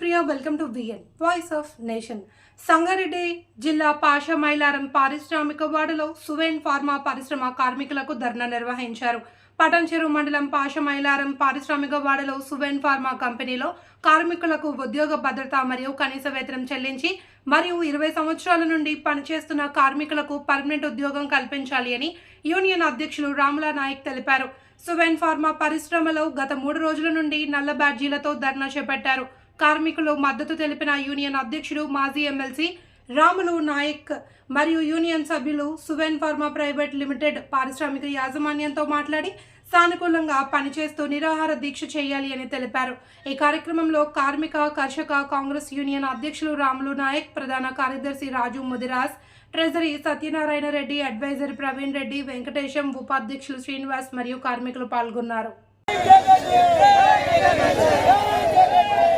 Priya welcome to V N voice of nation Sangareddy జిల్లా పాషా మైలారం పారిశ్రామిక వాడలో సువెన్ ఫార్మా పరిశ్రమ కార్మికులకు ధర్నా నిర్వహించారు. పటంచెరు మండలం పాష మైలారం పారిశ్రామిక వాడలో సువెన్ ఫార్మా కంపెనీలో కార్మికులకు ఉద్యోగ భద్రత మరియు కనీస వేతనం చెల్లించి మరియు ఇరవై సంవత్సరాల నుండి పనిచేస్తున్న కార్మికులకు పర్మనెంట్ ఉద్యోగం కల్పించాలి అని యూనియన్ అధ్యక్షులు రాములా నాయక్ తెలిపారు. సువెన్ ఫార్మా పరిశ్రమలో గత మూడు రోజుల నుండి నల్ల బ్యాడ్జీలతో ధర్నా చేపట్టారు. కార్మికులు మద్దతు తెలిపిన యూనియన్ అధ్యక్షుడు మాజీ ఎమ్మెల్సీ రాములు నాయక్ మరియు యూనియన్ సభ్యులు సువెన్ ఫార్మా ప్రైవేట్ లిమిటెడ్ పారిశ్రామిక యాజమాన్యంతో మాట్లాడి సానుకూలంగా పనిచేస్తూ నిరాహార దీక్ష చేయాలి అని తెలిపారు. ఈ కార్యక్రమంలో కార్మిక కర్షక కాంగ్రెస్ యూనియన్ అధ్యక్షులు రాములు నాయక్ ప్రధాన కార్యదర్శి రాజు ముదిరాజ్ ట్రెజరీ సత్యనారాయణ రెడ్డి అడ్వైజర్ ప్రవీణ్ రెడ్డి వెంకటేశం ఉపాధ్యక్షులు శ్రీనివాస్ మరియు కార్మికులు పాల్గొన్నారు.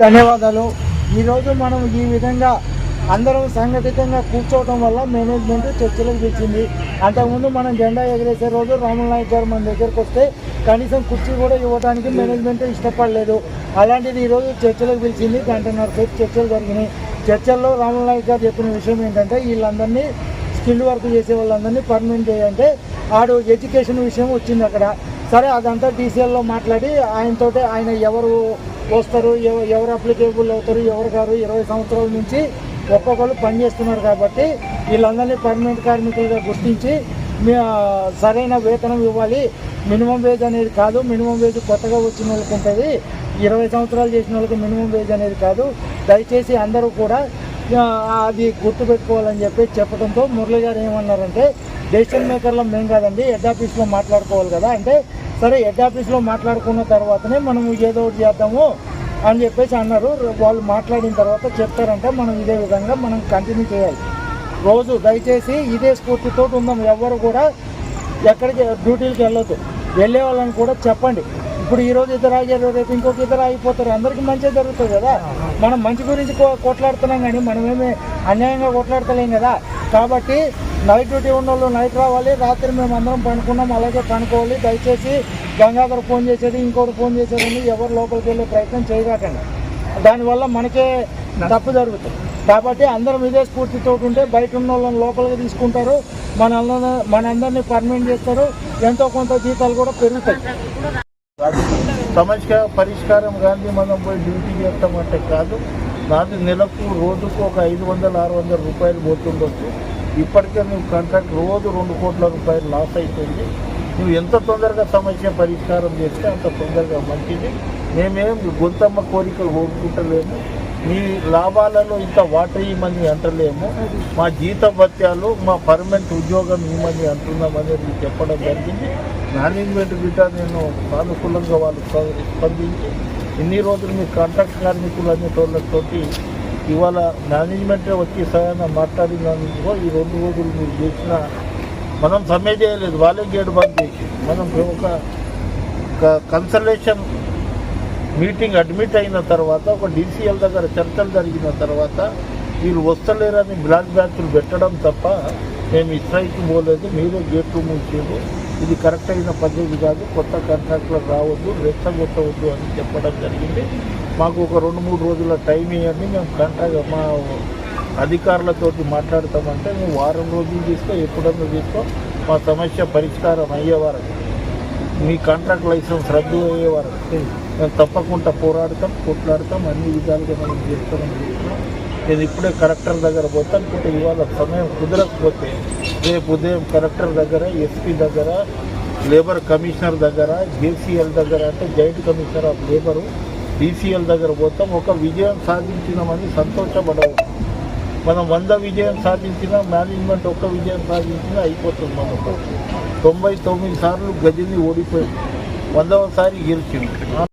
ధన్యవాదాలు. ఈరోజు మనం ఈ విధంగా అందరం సంఘటితంగా కూర్చోవడం వల్ల మేనేజ్మెంట్ చర్చలకు పిలిచింది. అంతకుముందు మనం జెండా ఎగరేసే రోజు రాముల నాయక్ గారు మన దగ్గరకు వస్తే కనీసం కుర్చీ కూడా ఇవ్వడానికి మేనేజ్మెంట్ ఇష్టపడలేదు. అలాంటిది ఈరోజు చర్చలకు పిలిచింది గంటన్నర సేపు చర్చలు జరిగినాయి. చర్చల్లో రాముల నాయక్ గారు చెప్పిన విషయం ఏంటంటే వీళ్ళందరినీ స్కిల్ వర్క్ చేసే వాళ్ళందరినీ పర్మనెంట్ చేయంటే ఆడు ఎడ్యుకేషన్ విషయం వచ్చింది అక్కడ. సరే అదంతా డీసీఎల్లో మాట్లాడి ఆయనతో ఆయన ఎవరు వస్తారు ఎవరు అప్లికేబుల్ అవుతారు ఎవరు గారు ఇరవై సంవత్సరాల నుంచి ఒక్కొక్కరు పనిచేస్తున్నారు కాబట్టి వీళ్ళందరినీ పర్మనెంట్ కార్మికులుగా గుర్తించి సరైన వేతనం ఇవ్వాలి. మినిమం వేజ్ అనేది కాదు మినిమం వేజ్ కొత్తగా వచ్చిన వాళ్ళకి ఉంటుంది. ఇరవై సంవత్సరాలు చేసిన వాళ్ళకి మినిమం వేజ్ అనేది కాదు. దయచేసి అందరూ కూడా అది గుర్తుపెట్టుకోవాలని చెప్పి చెప్పడంతో మురళి గారు ఏమన్నారంటే డెసిషన్ మేకర్లో మేము కాదండి హెడ్ ఆఫీస్లో మాట్లాడుకోవాలి కదా. అంటే సరే హెడ్ ఆఫీస్లో మాట్లాడుకున్న తర్వాతనే మనం ఏదో ఒకటి చేద్దాము. అని చెప్పేసి అన్నారు. వాళ్ళు మాట్లాడిన తర్వాత చెప్తారంటే మనం ఇదే విధంగా మనం కంటిన్యూ చేయాలి. రోజు దయచేసి ఇదే స్ఫూర్తితో ఉందాం. ఎవరు కూడా ఎక్కడికి డ్యూటీలకు వెళ్ళొద్దు. వెళ్ళే వాళ్ళని కూడా చెప్పండి. ఇప్పుడు ఈ రోజు ఇద్దరు ఆగారు రేపు ఇంకొక ఇద్దరు ఆగిపోతారు. అందరికీ మంచిగా జరుగుతుంది కదా. మనం మంచి గురించి కో- కొట్లాడుతున్నాం కానీ మనమేమి అన్యాయంగా కొట్లాడతలేం కదా. కాబట్టి నైట్ డ్యూటీ ఉన్న వాళ్ళు నైట్ రావాలి రాత్రి మేము అందరం పనుకున్నాం అలాగే పనుకోవాలి దయచేసి గంగాధర్ ఫోన్ చేసేది ఇంకోటి ఫోన్ చేసేది ఎవరు లోపలికి వెళ్ళే ప్రయత్నం చేయకండి దానివల్ల మనకే తప్పు జరుగుతుంది. కాబట్టి అందరం ఇదే స్ఫూర్తితో ఉంటే బయట ఉన్న వాళ్ళని లోపలికి తీసుకుంటారు మన మన అందరినీ పర్మనెంట్ చేస్తారు ఎంతో కొంత జీతాలు కూడా పెరుగుతాయి. సమస్య పరిష్కారం గాంధీ మనం పోయి డ్యూటీ చేస్తామంటే కాదు నాది నెలకు రోజుకు ఒక ఐదు వందల ఆరు వందల రూపాయలు పోతుండొచ్చు. ఇప్పటికే నువ్వు కాంట్రాక్ట్ రోజు రెండు కోట్ల రూపాయలు లాస్ అయిపోయింది. నువ్వు ఎంత తొందరగా సమస్య పరిష్కారం చేస్తే అంత తొందరగా మంచిది. మేమేం గొంతమ్మ కోరికలు కోరుకుంటలేము. మీ లాభాలలో ఇంత వాటర్ ఇవ్వమని అంటలేము. మా జీత భత్యాలు మా పర్మనెంట్ ఉద్యోగం ఇవ్వమని అంటున్నామనేది చెప్పడం జరిగింది. మేనేజ్మెంట్ బిడ్డ నేను సానుకూలంగా వాళ్ళు స్పందించి ఇన్ని రోజులు మీ కాంట్రాక్ట్ కార్మికులు అనేటోళ్ళతోటి ఇవాళ మేనేజ్మెంట్ వచ్చి సరైన మాట్లాడినందుకో ఈ రెండు రోజులు మీరు చేసిన మనం సమ్మె చేయలేదు వాళ్ళే గేటు బంద్ చేసి. మనం ఒక కన్సల్టేషన్ మీటింగ్ అడ్మిట్ అయిన తర్వాత ఒక డీసీఎల్ దగ్గర చర్చలు జరిగిన తర్వాత వీళ్ళు వస్తలేరని బ్లాక్ బ్యాచ్లు పెట్టడం తప్ప మేము స్ట్రైక్ పోలేదు మీరే గేట్లు మూసేది ఇది కరెక్ట్ అయిన పద్ధతి కాదు కొత్త కాంట్రాక్టులకు రావద్దు రెచ్చగొట్టవద్దు అని చెప్పడం జరిగింది. మాకు ఒక రెండు మూడు రోజుల టైం ఇవ్వండి మేము కాంట్రాక్ట్ మా అధికారులతోటి మాట్లాడతామంటే మేము వారం రోజులు తీసుకో ఎప్పుడన్నా తీసుకో మా సమస్య పరిష్కారం అయ్యే వరకు మీ కాంట్రాక్ట్ లైసెన్స్ రద్దు అయ్యే వరకు. మేము తప్పకుండా పోరాడతాం కొట్లాడతాం అన్ని విధాలుగా మనం చేస్తామని నేను ఇప్పుడే కలెక్టర్ దగ్గర పోతే అనుకుంటే ఇవాళ సమయం కుదరకపోతే రేపు ఉదయం కలెక్టర్ దగ్గర ఎస్పీ దగ్గర లేబర్ కమిషనర్ దగ్గర జేసీఎల్ దగ్గర అంటే joint commissioner of labour DCL దగ్గర పోతాం. ఒక విజయం సాధించినామని సంతోషపడవు. మనం వంద విజయం సాధించిన మేనేజ్మెంట్ ఒక్క విజయం సాధించినా అయిపోతుంది మనకు తొంభై తొమ్మిది సార్లు గదిని ఓడిపోయింది వందవసారి గెలిచింది.